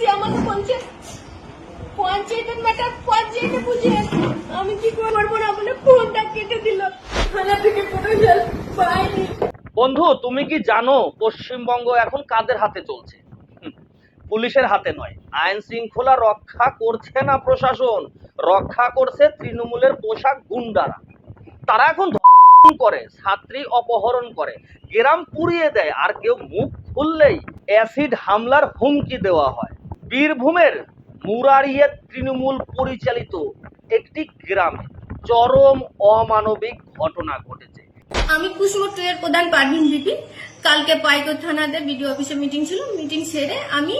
বলছি আমাকে বলছে পঞ্চায়েতের ম্যাটার পঞ্চায়েতে বুঝিয়ে আমি কি করব না ফোনটা কেটে দিল। থানা থেকে কোনো হেল্প পাইনি। বন্ধু, তুমি কি জানো পশ্চিমবঙ্গ এখন কাদের হাতে চলছে? পুলিশের হাতে নয়, আইন শৃঙ্খলা রক্ষা করছে না প্রশাসন, রক্ষা করছে তৃণমূলের পোশাক গুন্ডারা। তারা এখন করে, ছাত্রী অপহরণ করে, গ্রাম পুড়িয়ে দেয়, আর কেউ মুখ খুললেই অ্যাসিড হামলার হুমকি দেওয়া হয়। বীরভূমের মুরারিয়ে তৃণমূল পরিচালিত একটি গ্রামে চরম অমানবিক ঘটনা ঘটেছে। আমি কুসুম টু এর প্রধান পারভিন বিপি কালকে পাইকর থানাতে বিডিও অফিসে মিটিং ছিল। মিটিং সেরে আমি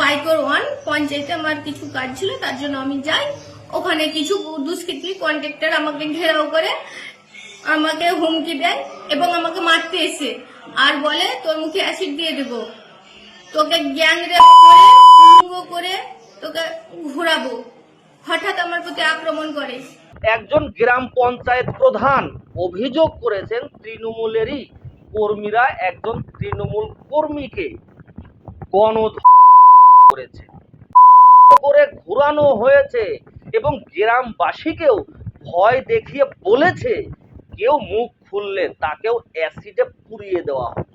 পাইকর ওয়ান পঞ্চায়েতে আমার কিছু কাজ ছিল, তার জন্য আমি যাই। ওখানে কিছু দুষ্কৃতী কন্ট্রাক্টর আমাকে ঘেরাও করে, আমাকে হুমকি দেয় এবং আমাকে মারতে এসে আর বলে, তোর মুখে অ্যাসিড দিয়ে দেবো। তোকে গ্যাং রেপ করে একজন গ্রাম পঞ্চায়েত প্রধান অভিযোগ করেছেন তৃণমূলেরই কর্মীরা একজন তৃণমূল কর্মীকে গণধর্ষণ করেছে। করে ঘোরানো হয়েছে এবং গ্রামবাসীকেও ভয় দেখিয়ে বলেছে, কেউ মুখ খুললে তাকেও অ্যাসিডে পুড়িয়ে দেওয়া হবে।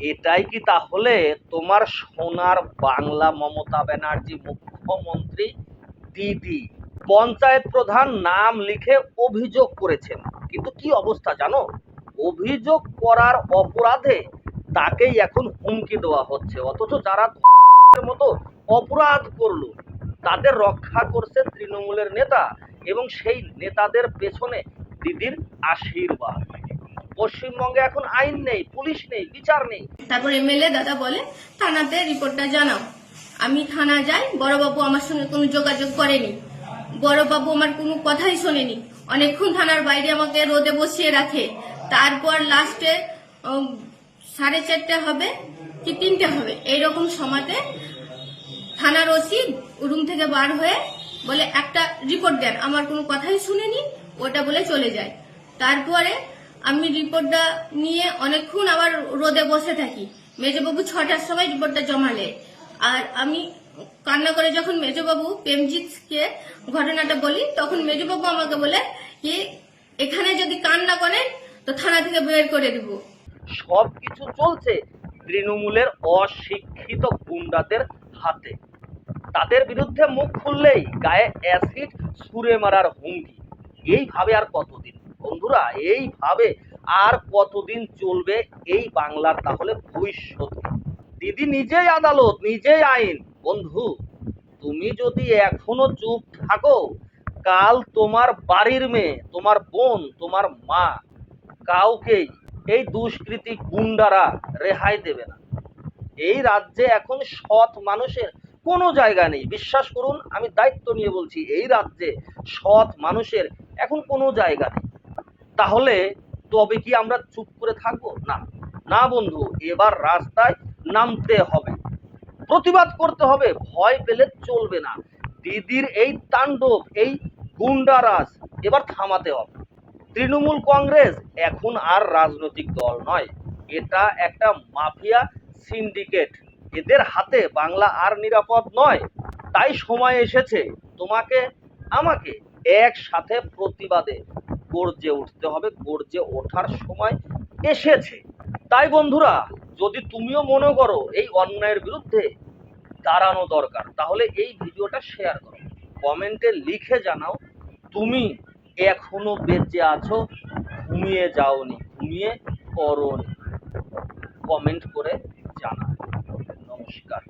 এটাই কি তাহলে তোমার সোনার বাংলা মমতা ব্যানার্জি মুখ্যমন্ত্রী দিদি? পঞ্চায়েত প্রধান নাম লিখে অভিযোগ করেছেন। কিন্তু কি অবস্থা জানো? অভিযোগ করার অপরাধে তাকেই এখন হুমকি দেওয়া হচ্ছে। অথচ যারা মতো অপরাধ করল, তাদের রক্ষা করছে তৃণমূলের নেতা এবং সেই নেতাদের পেছনে দিদির আশীর্বাদ। পশ্চিমবঙ্গে এখন আইন নেই, পুলিশ নেই, বিচার নেই। তারপর এমএলএ দাদা বলে, থানাতে রিপোর্টটা জানাও। আমি থানা যাই, বড়বাবু আমার সঙ্গে কোনো যোগাযোগ করেনি। বড়বাবু আমার কোনো কথাই শোনেনি। অনেকক্ষণ থানার বাইরে আমাকে রোদে বসিয়ে রাখে। তারপর লাস্টে সাড়ে চারটে হবে কি তিনটে হবে, এইরকম সময়তে থানার ওসি রুম থেকে বার হয়ে বলে, একটা রিপোর্ট দেন। আমার কোনো কথাই শুনেনি। ওটা বলে চলে যায়। তারপরে আমি রিপোর্টটা নিয়ে অনেকক্ষণ আবার রোদে বসে থাকি। মেজবাবু ছটার সময় রিপোর্টটা জমালে। আর আমি কান্না করে যখন মেজবাবু প্রেমজিৎকে ঘটনাটা বলি, তখন মেজবাবু আমাকে বলে কি, এখানে যদি কান্না করেন, তো থানা থেকে বের করে দিব। সব কিছু চলছে তৃণমূলের অশিক্ষিত গুন্ডাদের হাতে। তাদের বিরুদ্ধে মুখ খুললেই গায়ে অ্যাসিড, ছুঁড়ে মারার হুমকি। এইভাবে আর কতদিন? বন্ধুরা, এইভাবে আর কতদিন চলবে এই বাংলার তাহলে ভবিষ্যৎ? দিদি নিজেই আদালত, নিজেই আইন। বন্ধু, তুমি যদি এখনও চুপ থাকো, কাল তোমার বাড়ির মেয়ে, তোমার বোন, তোমার মা কাউকেই এই দুষ্কৃতী গুন্ডারা রেহাই দেবে না। এই রাজ্যে এখন সৎ মানুষের কোনো জায়গা নেই। বিশ্বাস করুন, আমি দায়িত্ব নিয়ে বলছি, এই রাজ্যে সৎ মানুষের এখন কোনো জায়গা নেই। তাহলে তবে কি আমরা চুপ করে থাকব? না। না বন্ধু, এবার রাস্তায় নামতে হবে। প্রতিবাদ করতে হবে, ভয় পেলে চলবে না। দিদির এই তাণ্ডব, এই গুন্ডারাজ, এবার থামাতে হবে। তৃণমূল কংগ্রেস এখন আর রাজনৈতিক দল নয়। এটা একটা মাফিয়া সিন্ডিকেট। এদের হাতে বাংলা আর নিরাপদ নয়। তাই সময় এসেছে তোমাকে, আমাকে একসাথে প্রতিবাদে গর্জে উঠতে হবে, গর্জে ওঠার সময় এসেছে। তাই বন্ধুরা, যদি তুমিও মনে করো এই অন্যায়ের বিরুদ্ধে দাঁড়ানো দরকার, তাহলে এই ভিডিওটা শেয়ার করো। কমেন্টে লিখে জানাও, তুমি এখনও বেঁচে আছো, ঘুমিয়ে যাওনি, ঘুমিয়ে পড়োনি। কমেন্ট করে জানাও। নমস্কার।